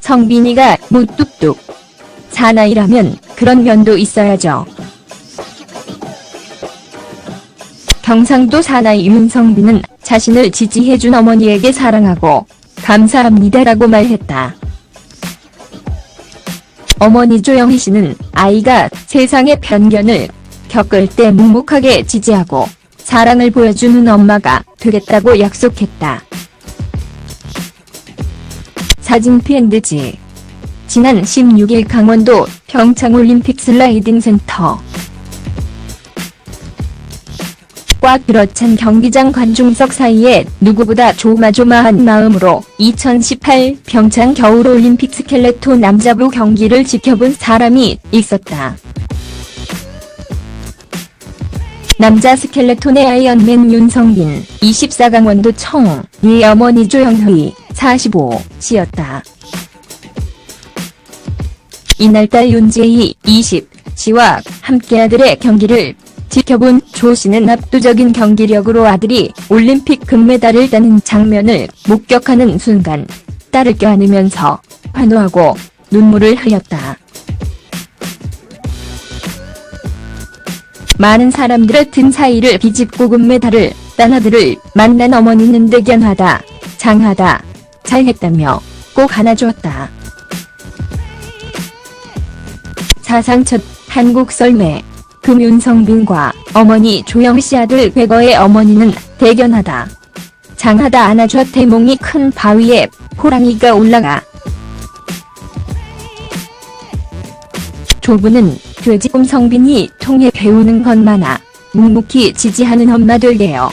성빈이가 무뚝뚝. 사나이라면 그런 면도 있어야죠. 경상도 사나이 윤성빈은 자신을 지지해준 어머니에게 사랑하고 감사합니다라고 말했다. 어머니 조영희 씨는 아이가 세상의 편견을 겪을 때 묵묵하게 지지하고 사랑을 보여주는 엄마가 되겠다고 약속했다. 사진 팬드지 지난 16일 강원도 평창올림픽 슬라이딩 센터 꽉 들어찬 경기장 관중석 사이에 누구보다 조마조마한 마음으로 2018 평창 겨울올림픽 스켈레톤 남자부 경기를 지켜본 사람이 있었다. 남자 스켈레톤의 아이언맨 윤성빈 24강 원도 청, 이 어머니 조영희 45시였다. 이날따 윤재희 20시와 함께 아들의 경기를 지켜본 조 씨는 압도적인 경기력으로 아들이 올림픽 금메달을 따는 장면을 목격하는 순간 딸을 껴안으면서 환호하고 눈물을 흘렸다. 많은 사람들의 등 사이를 비집고 금메달을 딴 아들을 만난 어머니는 대견하다, 장하다, 잘했다며 꼭 안아주었다. 사상 첫 한국 썰매 금윤성빈과 어머니 조영씨 아들 괴거의 어머니는 대견하다. 장하다 안아줘 대몽이 큰 바위에 호랑이가 올라가. 조부는 돼지꿈 성빈이 통해 배우는 것 많아 묵묵히 지지하는 엄마들게요.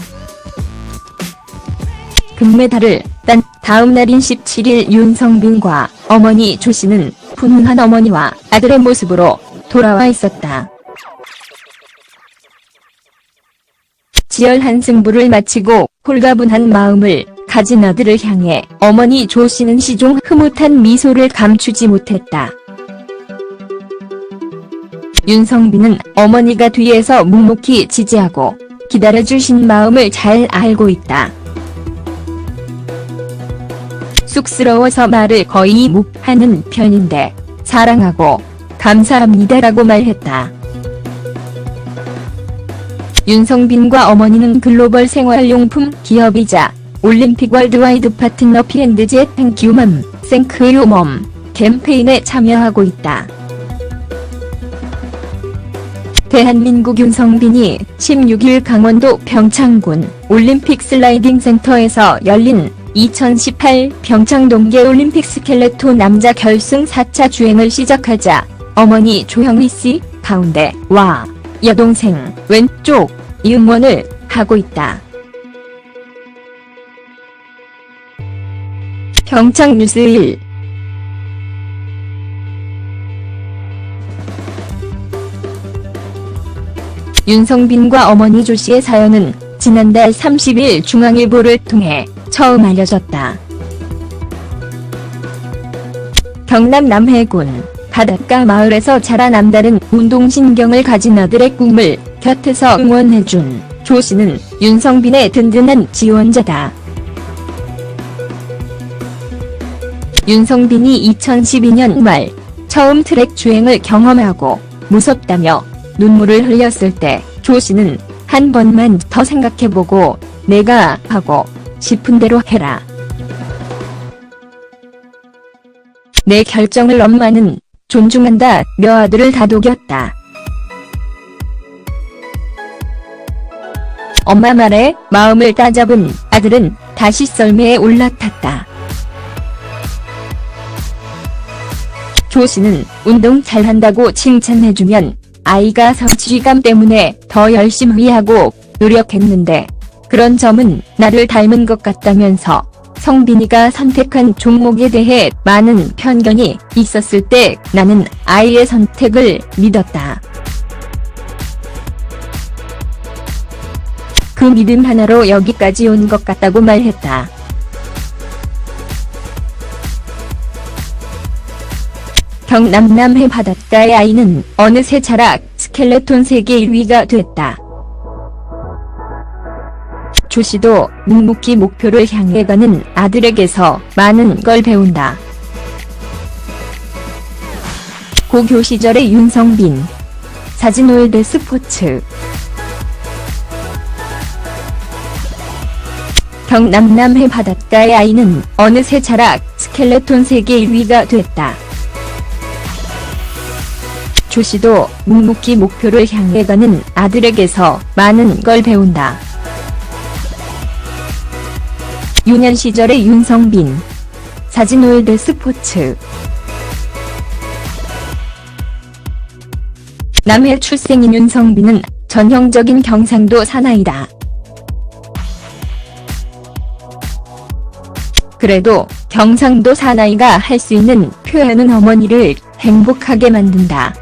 금메달을 딴 다음 날인 17일 윤성빈과 어머니 조씨는 훈훈한 어머니와 아들의 모습으로 돌아와 있었다. 지열한 승부를 마치고 홀가분한 마음을 가진 아들을 향해 어머니 조 씨는 시종 흐뭇한 미소를 감추지 못했다. 윤성빈은 어머니가 뒤에서 묵묵히 지지하고 기다려주신 마음을 잘 알고 있다. 쑥스러워서 말을 거의 못 하는 편인데 사랑하고 감사합니다라고 말했다. 윤성빈과 어머니는 글로벌 생활용품 기업이자 올림픽 월드와이드 파트너 P&G 땡큐맘 생크유멈 캠페인에 참여하고 있다. 대한민국 윤성빈이 16일 강원도 평창군 올림픽 슬라이딩 센터에서 열린 2018 평창 동계올림픽 스켈레톤 남자 결승 4차 주행을 시작하자 어머니 조영희 씨 가운데 와 여동생 왼쪽 이 응원을 하고 있다. 평창 뉴스 1 윤성빈과 어머니 조 씨의 사연은 지난달 30일 중앙일보를 통해 처음 알려졌다. 경남 남해군 바닷가 마을에서 자란 남다른 운동신경을 가진 아들의 꿈을 곁에서 응원해준 조 씨는 윤성빈의 든든한 지원자다. 윤성빈이 2012년 말 처음 트랙 주행을 경험하고 무섭다며 눈물을 흘렸을 때 조 씨는 한 번만 더 생각해보고 내가 하고 싶은 대로 해라. 내 결정을 엄마는 존중한다 며 아들을 다독였다. 엄마 말에 마음을 따잡은 아들은 다시 썰매에 올라탔다. 조 씨는 운동 잘한다고 칭찬해주면 아이가 성취감 때문에 더 열심히 하고 노력했는데 그런 점은 나를 닮은 것 같다면서 성빈이가 선택한 종목에 대해 많은 편견이 있었을 때 나는 아이의 선택을 믿었다. 그 믿음 하나로 여기까지 온 것 같다고 말했다. 경남 남 해 바닷가의 아이는 어느새 자락 스켈레톤 세계 1위가 됐다. 조 씨도 묵묵히 목표를 향해 가는 아들에게서 많은 걸 배운다. 고교 시절의 윤성빈 사진월드 스포츠 경남 남 해 바닷가의 아이는 어느새 자라 스켈레톤 세계 1위가 됐다. 조 씨도 묵묵히 목표를 향해 가는 아들에게서 많은 걸 배운다. 유년 시절의 윤성빈 사진월드 스포츠 남해 출생인 윤성빈은 전형적인 경상도 사나이다. 그래도 경상도 사나이가 할 수 있는 표현은 어머니를 행복하게 만든다.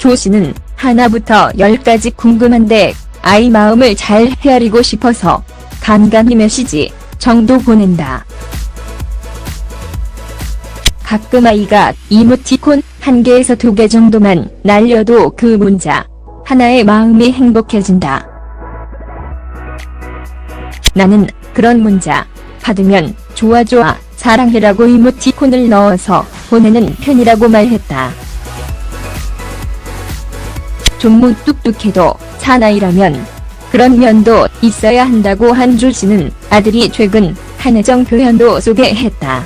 조 씨는 하나부터 열까지 궁금한데 아이 마음을 잘 헤아리고 싶어서 간간히 메시지 정도 보낸다. 가끔 아이가 이모티콘 한 개에서 두 개 정도만 날려도 그 문자 하나의 마음이 행복해진다. 나는 그런 문자 받으면 좋아 좋아 사랑해라고 이모티콘을 넣어서 보내는 편이라고 말했다. 좀무 뚝뚝해도 사나이라면 그런 면도 있어야 한다고 한조 씨는 아들이 최근 한혜정 표현도 소개했다.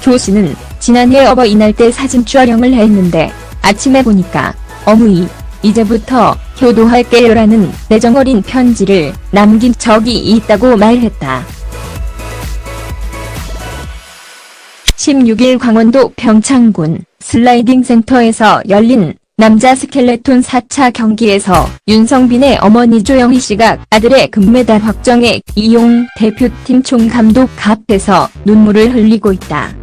조 씨는 지난해 어버이날 때 사진 촬영을 했는데 아침에 보니까 어머니 이제부터 효도할게요라는 내정어린 편지를 남긴 적이 있다고 말했다. 16일 강원도 평창군 슬라이딩 센터에서 열린 남자 스켈레톤 4차 경기에서 윤성빈의 어머니 조영희 씨가 아들의 금메달 확정에 이용 대표팀 총감독 앞에서 눈물을 흘리고 있다.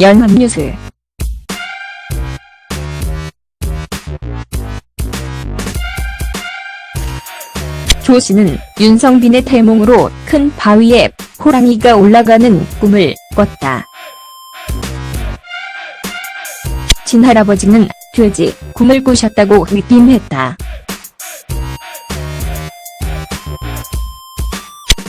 연합뉴스 조 씨는 윤성빈의 태몽으로 큰 바위에 호랑이가 올라가는 꿈을 꿨다. 친할아버지는 돼지 꿈을 꾸셨다고 느낌했다.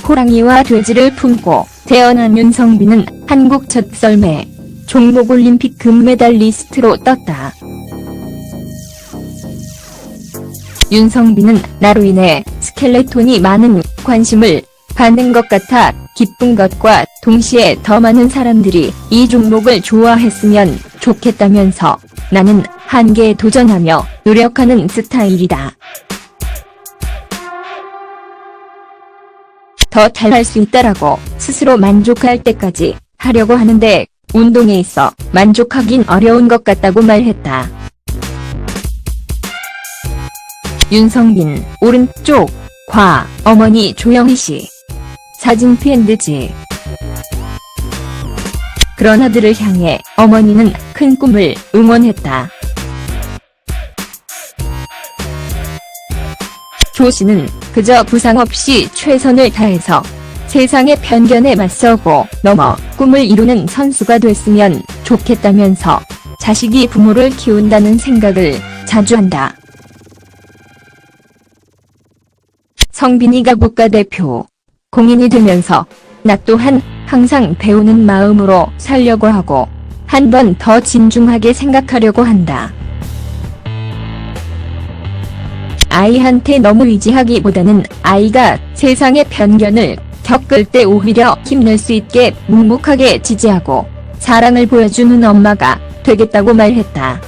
호랑이와 돼지를 품고 태어난 윤성빈은 한국 첫 썰매 종목 올림픽 금메달리스트로 떴다. 윤성빈은 나로 인해 스켈레톤이 많은 관심을 받는 것 같아 기쁜 것과 동시에 더 많은 사람들이 이 종목을 좋아했으면 좋겠다면서 나는 한계에 도전하며 노력하는 스타일이다. 더 잘할 수 있다라고 스스로 만족할 때까지 하려고 하는데 운동에 있어 만족하긴 어려운 것 같다고 말했다. 윤성빈 오른쪽 과 어머니 조영희 씨 사진 팬드지 그런 아들을 향해 어머니는 큰 꿈을 응원했다. 조 씨는 그저 부상 없이 최선을 다해서 세상의 편견에 맞서고 넘어 꿈을 이루는 선수가 됐으면 좋겠다면서 자식이 부모를 키운다는 생각을 자주 한다. 성빈이가 국가대표 공인이 되면서 나 또한 항상 배우는 마음으로 살려고 하고 한 번 더 진중하게 생각하려고 한다. 아이한테 너무 의지하기보다는 아이가 세상의 편견을 겪을 때 오히려 힘낼 수 있게 묵묵하게 지지하고 사랑을 보여주는 엄마가 되겠다고 말했다.